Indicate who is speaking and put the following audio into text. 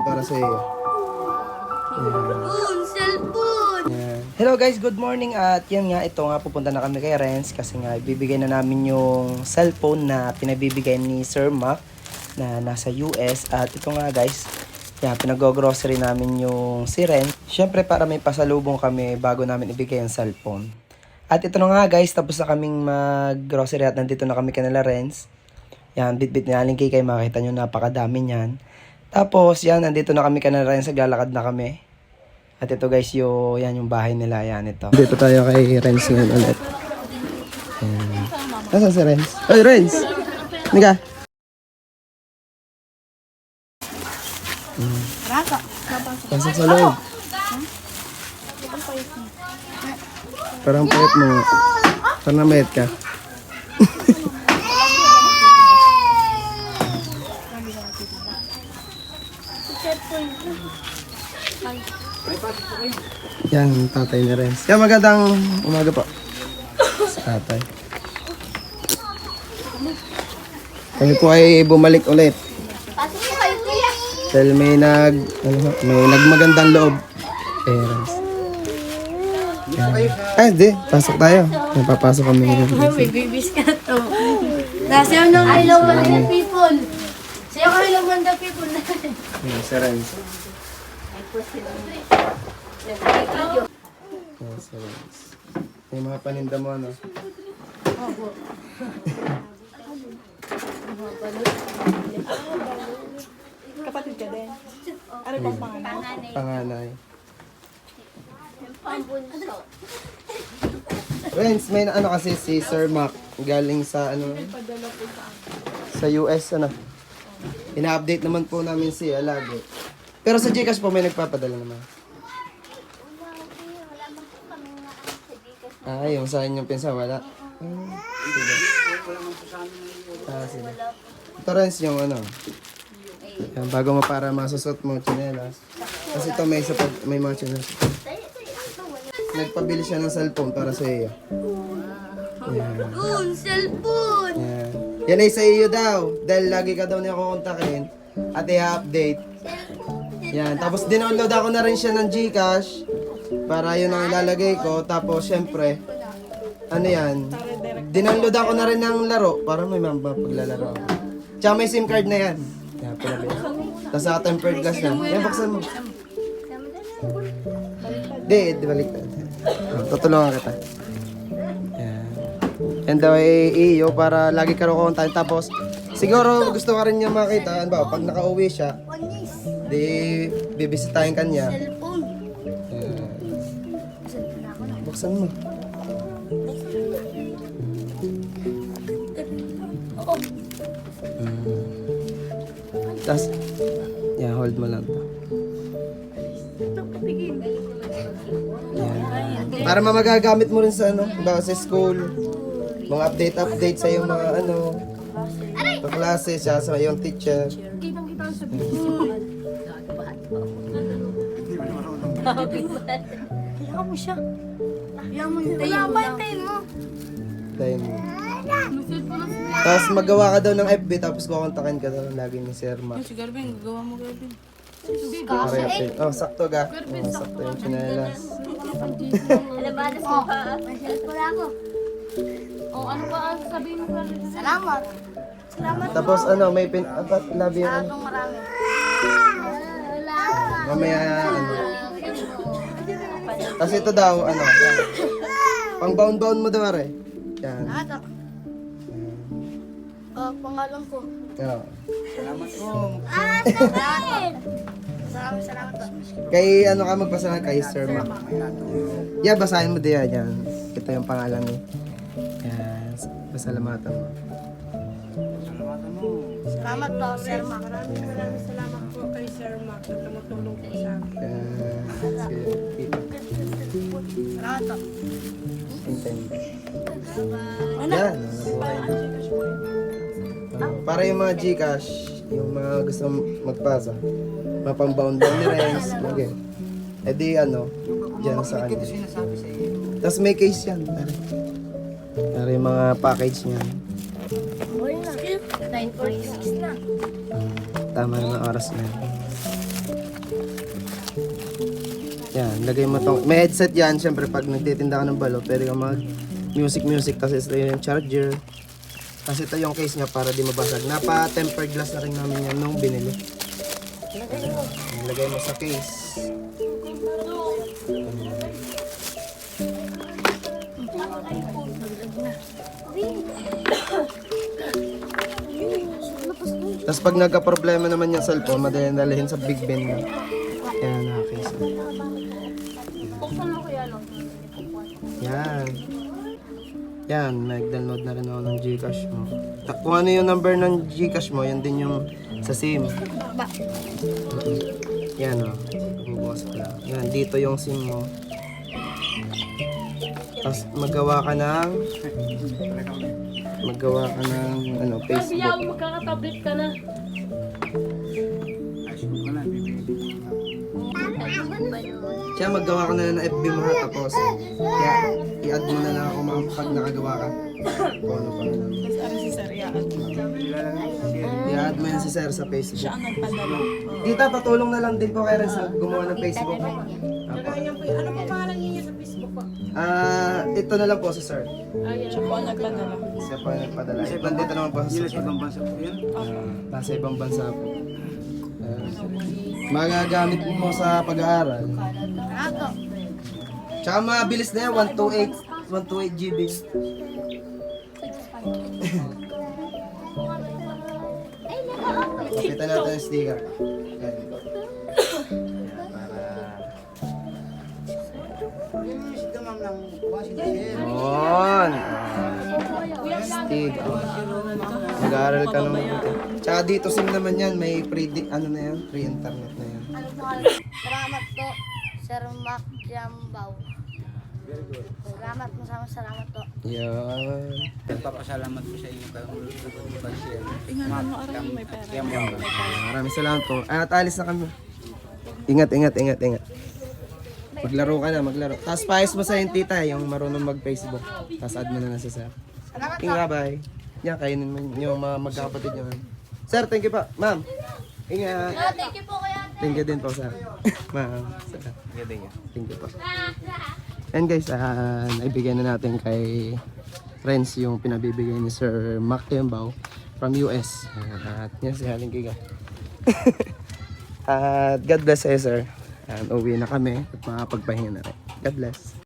Speaker 1: para sa iyo.
Speaker 2: Cellphone.
Speaker 1: Hello guys, good morning at yan nga, ito nga pupunta na kami kay Renz kasi nga ibibigay na namin yung cellphone na pinabibigay ni Sir Mac na nasa US at ito nga guys, yan, pinag-grocery namin yung si Renz. Siyempre para may pasalubong kami bago namin ibigay ang cellphone. At ito na nga guys, tapos na kaming mag-grocery at nandito na kami kanila Renz. Yan, bit-bit ni Aling Kay, makita nyo napakadami niyan. Tapos, yan, nandito na kami kanila Renz, naglalakad na kami. At ito guys, yung, yan yung bahay nila, yan ito. Dito tayo kay Renz ngayon ulit. Ayan. Nasaan si Renz? Oy, Renz! Nika.
Speaker 2: Raka.
Speaker 1: Pasok sa loob. Parang payat mo. Parang namayat ka. Yan, tatay ni Renz. Yan, magandang umaga po. Sa tatay. Kami po ay bumalik ulit. Dahil may nag, ano, may nagmagandang loob. Eh. Yan. Ay, di. Pasok tayo. May papasok kami.
Speaker 2: May babies ka to. Nasa yung nung hello Wanda people. Sayo ka hello Wanda people.
Speaker 1: Yan, si Renz. Yan, si Renz. May mga paninda mo, ano?
Speaker 3: Kapatid ka din. Ano bang pangalan?
Speaker 1: Panganay. Renz, may na- ano kasi si Sir Mac galing sa ano sa US ano. Ina-update naman po namin siya lagi. Pero sa Gcash po may nagpapadala naman. Ah, yung sa inyong pinsa wala. Ah, sige. Ah, sige. Ito Renz yung ano. Yan, bago mo para masusot mo chinelas. Kasi ito may, isa pa- may mga chinelas. Nagpabili siya ng cellphone para sa iyo.
Speaker 2: Cellphone, cellphone.
Speaker 1: Yan. Ay sa iyo daw. Dahil lagi ka daw niya kukontakin at i-update. Yan. Tapos dinownload ako na rin siya ng Gcash para yun ang ilalagay ko. Tapos syempre, ano yan, dinownload ako na rin ng laro para may mapaglalaro ako. Tsaka may SIM card na yan. Yan, pinabili. Tapos sa tempered glass na. Yan, buksan mo. Di, di balik tutulungan kita. Yan. Daw ay iyo para lagi ka rin kukontakin. Tapos, siguro gusto ka rin niya makita. Ano ba, pag nakauwi siya, di bibisitahin ka niya. Yan. Buksan mo. Mm. Tapos, yan, hold mo lang to. Yan. Para mamagagamit mo rin sa ano, ba sa school. Mga update-update sa yung mga ano, sa klase, siya sa yung teacher.
Speaker 2: Kaya mo siya. Kaya mo yung tayo mo mo.
Speaker 1: Time. Tapos magawa ka daw ng FB, tapos kukontakin ka daw lagi ni Sir Mac.
Speaker 3: Si Garvin, gagawa mo Garvin.
Speaker 1: Pareho din. Oh, sakto ga. Oh, sakto yung chinelas.
Speaker 2: Alabadas mo pa. Wala ako.
Speaker 3: O ano ba ang sabihin mo Garvin?
Speaker 2: Salamat. Salamat.
Speaker 1: Tapos ano, may pin... Apat, love you. Ano?
Speaker 2: Ang marami.
Speaker 1: Mamaya, ano. Tapos ito daw, ano. yan. Pang bound-bound mo daw, are. Yan.
Speaker 2: Ata. Ah, pangalan ko.
Speaker 1: Oh.
Speaker 2: Ah, salamat. Salamat, salamat po.
Speaker 1: Kay ano ka magpasalamat kay Sir Mac. Yeah, basahin mo diyan yan. Ito yung pangalan ni. Yan. Pasalamatan mo.
Speaker 2: Salamat po, Sir Mac.
Speaker 3: Maraming maraming salamat po kay Sir Mac na tumutulong po sa amin.
Speaker 1: Yan. Sige.
Speaker 2: Salamat po.
Speaker 1: Intend. Yan. Ah, para yung mga Gcash, yung mga gusto magpasa, mapang-bound down ni Renz, okay. Eh di ano, dyan sa kanya. Tapos may case yan. Para, para yung mga package niya.
Speaker 2: Uy na. 9.46 na.
Speaker 1: Tama na oras na. Yan, lagay mo tong, may headset yan, syempre pag nagtitinda ka ng balo, pwede ka mag music music, kasi ito yung charger. Kasi ito yung case niya para di mabasag. Napa tempered glass na rin namin yan nung binili. Ilagay mo sa case. Tapos pag nagka-problema naman yung cellphone, madali dalihin sa Big Ben. Yan, nakakisa. Yan. Yan, nag-download na rin ako ng Gcash mo. Ta- Kung ano yung number ng Gcash mo, yan din yung sa SIM. Yan o. Oh. Bubukas ko lang. Yan, dito yung SIM mo. Tapos magawa ka ng magawa ka ng ano, Facebook.
Speaker 2: magkakatablet ka na.
Speaker 1: Kaya maggawa ka na lang ng FB mo ha, tapos kaya i-add mo na lang ako mga pag nakagawa ka. Kung ano pa lang. I-add mo yan si Sir sa Facebook. Siya ang nagpadala. Tita, patulong na lang din po kayo rin sa gumawa ng Facebook.
Speaker 3: Po. Ano po pangalan sa Facebook po?
Speaker 1: Ah, ito na lang po si Sir.
Speaker 3: Siya po ang nagpadala.
Speaker 1: Siya po yung nagpadala. Nandito naman po si Sir.
Speaker 4: ibang bansa po yan?
Speaker 1: Nasa ibang bansa po. Ah, magagamit mo sa pag-aaral. Tsaka mabilis na yan, 128, 128 GB. Pakita natin yung sticker. Yan. Yun. Stig. Mag-aaral ka ng mabuti. Tsaka dito sim naman yan, may free, di- ano na yan, free internet na yan.
Speaker 5: Salamat po, Sir Mac Jambaw. Salamat mo sama, salamat po.
Speaker 1: Yan.
Speaker 4: Nagpapasalamat po sa inyo lubag siya. Ingat mo aram may pera.
Speaker 1: Maraming salamat po. At alis na kami. Ingat, ingat, ingat, ingat. Maglaro ka na, maglaro. Tapos paayos mo sa yung tita, yung marunong mag-Facebook. Tapos add mo na lang sa sir. Ingat, bye. Yan, kainin mo yung mga magkakapatid nyo. Sir, thank you pa. Ma'am, ingat.
Speaker 5: Thank you po kaya.
Speaker 1: Thank you din po, sir. Ma'am. Thank you po. And guys, uh, naibigay na natin kay friends yung pinabibigay ni Sir Mac Yambao from US. At yan si Haling Giga. At God bless sa'yo, sir. And uwi na kami at makapagpahinga na rin. God bless.